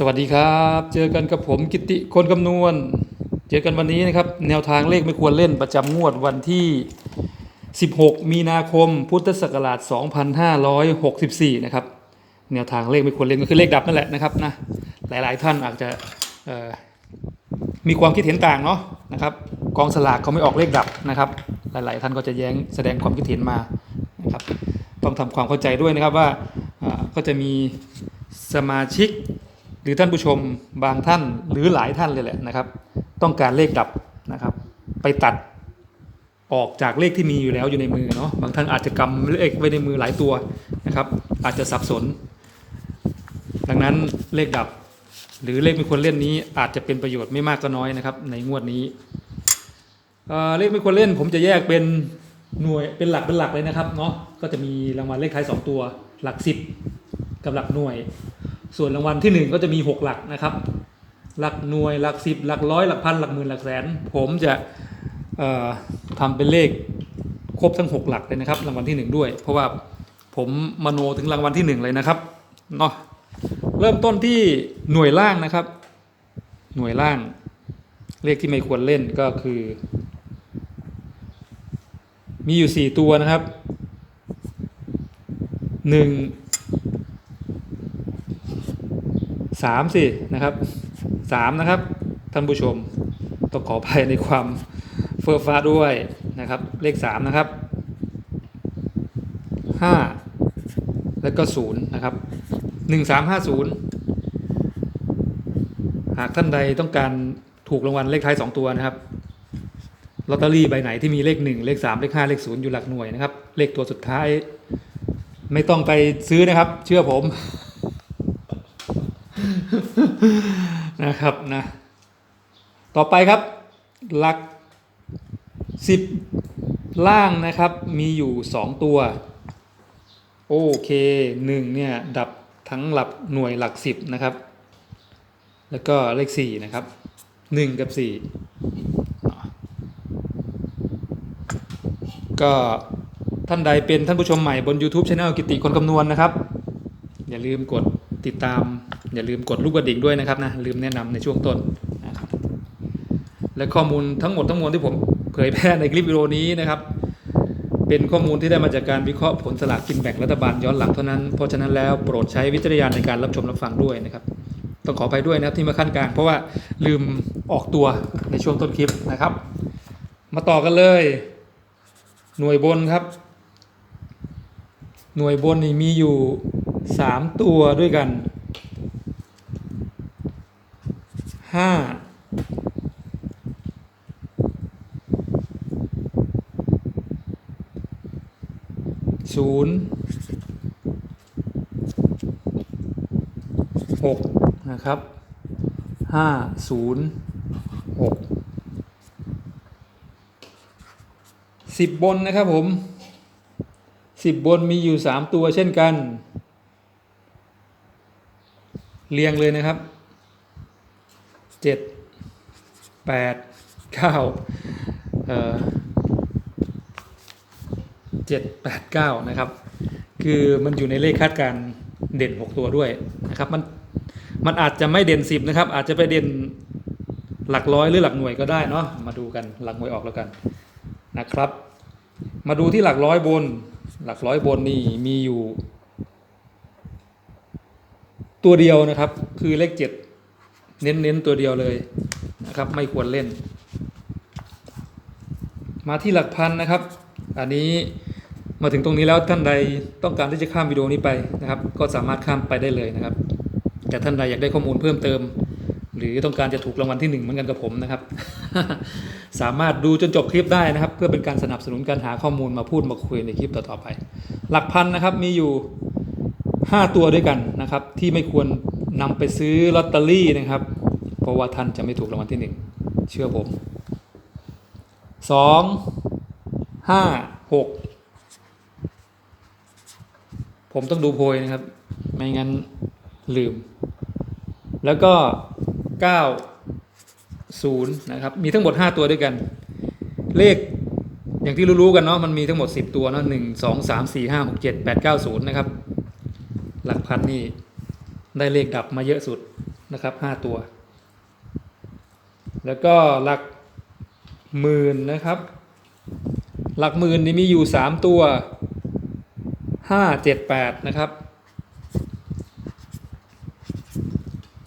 สวัสดีครับ เจอกันกับผมกิติคนคำนวณ เจอกันวันนี้นะครับ แนวทางเลขไม่ควรเล่นประจำงวดวันที่ 16 มีนาคม พุทธศักราช 2564 นะครับ แนวทางเลขไม่ควรเล่นก็คือเลขดับนั่นแหละนะครับนะ หลายๆท่านอาจจะมีความคิดเห็นต่างเนาะนะครับ กองสลากเขาไม่ออกเลขดับนะครับ หลายๆ ท่านก็จะแย้งแสดงความคิดเห็นมานะครับ ต้องทำความเข้าใจด้วยนะครับว่าก็จะมีสมาชิก รือท่านผู้ชมบางท่านหรือหลายท่านเลยแหละนะครับ ต้องการเลขดับนะครับ ไปตัดออกจากเลขที่มีอยู่แล้วอยู่ในมือเนาะบางท่านอาจจะกำเลขไว้ในมือหลายตัวนะครับ อาจจะสับสน ดังนั้นเลขดับ หรือเลขไม่ควรเล่นนี้ อาจจะเป็นประโยชน์ไม่มากก็น้อยนะครับ ในงวดนี้เเลขไม่ควรเล่น ผมจะแยกเป็นหน่วยเป็นหลักเป็นหลักเลยนะครับเนาะก็จะมีรางวัลเลขท้ายสองตัว หลักสิบกับหลักหน่วย ส่วนรางวัลที่ 1 ก็จะมี 6 หลักนะครับ หลักหน่วย หลักสิบหลักร้อย หลักพัน หลักหมื่น หลักแสน ผมจะทำเป็นเลขครบทั้ง 6 หลักเลยนะครับ รางวัลที่ 1 ด้วย เพราะว่าผมมโนถึงรางวัลที่ 1 เลยนะครับเนาะเริ่มต้นที่หน่วยล่างนะครับ หน่วยล่าง เลขที่ไม่ควรเล่นก็คือ มีอยู่ 4 ตัวนะครับ 1 สามสินะครับสามนะครับ ท่านผู้ชมต้องขออภัยในความเฟ้อฟ้าด้วยนะครับ เลขสามนะครับห้าแล้วก็ศูนย์นะครับหนึ่งสามห้าศูนย์หากท่านใดต้องการถูกรางวัลเลขท้ายสองตัวนะครับลอตเตอรี่ใบไหนที่มีเลขหนึ่งเลขสามเลขห้าเลขศูนย์อยู่หลักหน่วยนะครับ เลขตัวสุดท้าย ไม่ต้องไปซื้อนะครับ เชื่อผม นะครับนะ ต่อไปครับ หลักสิบล่างนะครับ มีอยู่สองตัว โอเคหนึ่งเนี่ย ดับทั้งหลักหน่วยหลักสิบนะครับ แล้วก็เลขสี่นะครับหนึ่งกับสี่ก็ท่านใดเป็นท่านผู้ชมใหม่บน YouTube Channel กิติคนคำนวณนะครับ อย่าลืมกดติดตามอย่าลืมกดลูกกระดิ่งด้วยนะครับนะลืมแนะนำในช่วงต้นนะครับและข้อมูลทั้งหมดทั้งมวลที่ผมเผยแพร่ในคลิปวิดีโอนี้นะครับ เป็นข้อมูลที่ได้มาจากการวิเคราะห์ผลสลากกินแบ่งรัฐบาลย้อนหลังเท่านั้นเพราะฉะนั้นแล้วโปรดใช้วิจารณญาณในการรับชมรับฟังด้วยนะครับต้องขออภัยด้วยนะครับที่มาขั้นกลางเพราะว่าลืมออกตัวในช่วงต้นคลิปนะครับ มาต่อกันเลย หน่วยบนครับ หน่วยบนนี่มีอยู่สามตัวด้วยกัน ห้าศูนย์หกนะครับห้าศูนย์หกสิบบนนะครับผมสิบบนมีอยู่สามตัวเช่นกัน เรียงเลยนะครับ เจ็ดแปดเก้าเจ็ดแปดเก้านะครับ คือมันอยู่ในเลขคาดการเด่นหกตัวด้วยนะครับ มันมันอาจจะไม่เด่นสิบนะครับ อาจจะไปเด่นหลักร้อยหรือหลักหน่วยก็ได้เนาะมาดูกันหลักหน่วยออกแล้วกันนะครับ มาดูที่หลักร้อยบน หลักร้อยบนนี่มีอยู่ ตัวเดียวนะครับ คือเลขเจ็ด เน้นๆตัวเดียวเลยนะครับ ไม่ควรเล่น มาที่หลักพันนะครับ อันนี้มาถึงตรงนี้แล้วท่านใดต้องการที่จะข้ามวิดีโอนี้ไปนะครับ ก็สามารถข้ามไปได้เลยนะครับ แต่ท่านใดอยากได้ข้อมูลเพิ่มเติม หรือต้องการจะถูกรางวัลที่หนึ่งเหมือนกันกับผมนะครับ สามารถดูจนจบคลิปได้นะครับ เพื่อเป็นการสนับสนุนการหาข้อมูลมาพูดมาคุยในคลิปต่อๆไป หลักพันนะครับมีอยู่ 5 ตัวด้วยกันนะครับ ที่ไม่ควรนำไปซื้อลอตเตอรี่นะครับ เพราะว่าท่านจะไม่ถูกรางวัลที่1เชื่อผม2 5 6ผมต้องดูโพยนะครับ ไม่งั้นลืม แล้วก็9 0นย์นะครับ มีทั้งหมด5ตัวด้วยกัน เลขอย่างที่รู้ๆกันเนาะมันมีทั้งหมด 10 ตัวเนาะหนึ่งสองสามสี่ห้าหกเจ็ดแปดเก้าศูนย์นะครับ หลักพันนี่ได้เลขดับมาเยอะสุดนะครับห้าตัว แล้วก็หลักหมื่นนะครับ หลักหมื่นนี่มีอยู่สามตัวห้าเจ็ดแปดนะครับ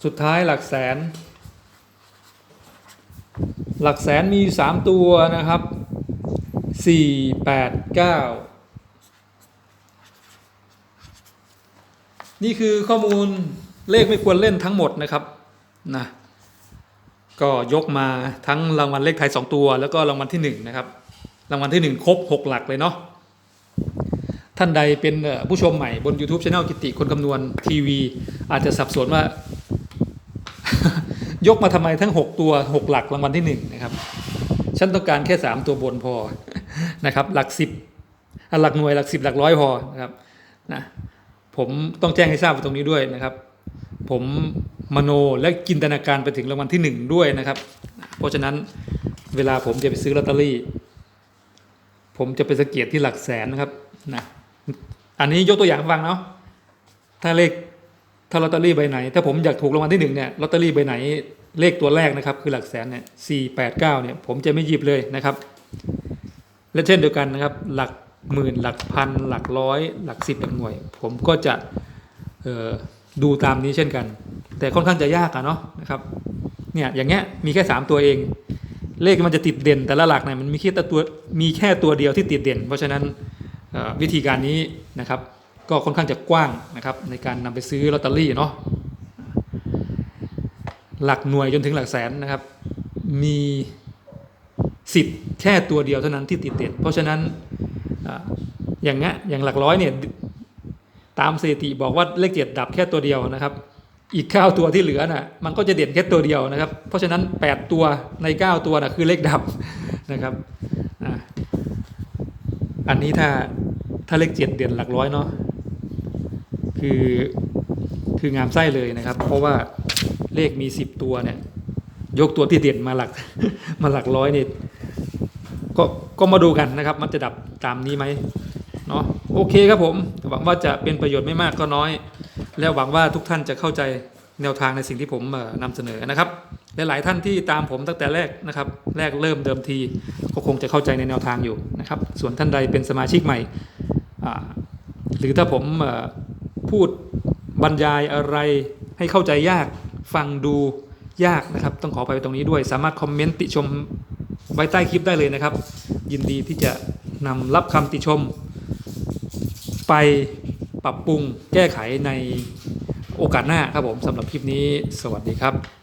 สุดท้ายหลักแสน หลักแสนมีอยู่สามตัวนะครับสี่แปดเก้านี่คือข้อมูลเลขไม่ควรเล่นทั้งหมดนะครับนะ ก็ยกมาทั้งรางวัลเลขไทย 2 ตัว แล้วก็รางวัลที่1นะครับรางวัลที่ 1 ครบ 6 หลักเลยเนาะท่านใดเป็นผู้ชมใหม่บน YouTube Channel กิติคนคำนวณทีวี อาจจะสับสนว่า ยกมาทำไมทั้ง 6 ตัว 6 หลักรางวัลที่1นะครับฉันต้องการแค่ 3 ตัวบนพอนะครับ หลัก 10อะหลักหน่วยหลัก 10 หลักร้อยพอนะครับนะผมต้องแจ้งให้ทราบตรงนี้ด้วยนะครับ ผม มโนและจินตนาการไปถึงรางวัลที่หนึ่งด้วยนะครับ เพราะฉะนั้นเวลาผมจะไปซื้อลอตเตอรี่ ผมจะไปสงเกียที่หลักแสนนะครับนะอันนี้ยกตัวอย่างฟังเนาะถ้าเลขถ้าลอตเตอรี่ใบไหน ถ้าผมอยากถูกรางวัลที่หนึ่งเนี่ยลอตเตอรี่ใบไหนเลขตัวแรกนะครับ คือหลักแสนเนี่ยสี่แปดเก้าเนี่ยผมจะไม่หยิบเลยนะครับ และเช่นเดียวกันนะครับ หลักหมื่นหลักพัน หลักร้อย หลักสิบหลักหน่วย ผมก็จะเออ ดูตามนี้เช่นกัน แต่ค่อนข้างจะยากอะเนาะนะครับเนี่ยอย่างเงี้ยมีแค่สามตัวเอง เลขมันจะติดเด่น แต่ละหลักเนี่ยมันมีแค่ตัวมีแค่ตัวเดียวที่ติดเด่น เพราะฉะนั้นวิธีการนี้นะครับก็ค่อนข้างจะกว้างนะครับในการนำไปซื้อลอตเตอรี่เนาะหลักหน่วยจนถึงหลักแสนนะครับ มีสิทธิ์แค่ตัวเดียวเท่านั้นที่ติดเด่นเพราะฉะนั้นอย่างเงี้ยอย่างหลักร้อยเนี่ย ตามสถิติบอกว่าเลขเจ็ดดับแค่ตัวเดียวนะครับ อีกเก้าตัวที่เหลือน่ะมันก็จะเด่นแค่ตัวเดียวนะครับ เพราะฉะนั้น 8 ตัวใน 9 ตัวน่ะคือเลขดับนะครับอ่าอันนี้ถ้าถ้าเลขเจ็ดเด่นหลักร้อยเนาะคือคืองามไส้เลยนะครับ เพราะว่าเลขมี 10 ตัวเนี่ยยกตัวที่เด่นมาหลักมาหลักร้อยนี่ก็ก็มาดูกันนะครับ มันจะดับตามนี้ไหมเนาะ โอเคครับผม หวังว่าจะเป็นประโยชน์ไม่มากก็น้อย แล้วหวังว่าทุกท่านจะเข้าใจแนวทางในสิ่งที่ผมเอ่อนำเสนอนะครับและหลายท่านที่ตามผมตั้งแต่แรกนะครับ แรกเริ่มเดิมทีก็คงจะเข้าใจในแนวทางอยู่นะครับ ส่วนท่านใดเป็นสมาชิกใหม่ หรือถ้าผมพูดบรรยายอะไรให้เข้าใจยากฟังดูยากนะครับ ต้องขอไปตรงนี้ด้วย สามารถคอมเมนต์ติชมไว้ใต้คลิปได้เลยนะครับ ยินดีที่จะนำรับคำติชม ไปปรับปรุงแก้ไขในโอกาสหน้าครับผมสำหรับคลิปนี้สวัสดีครับ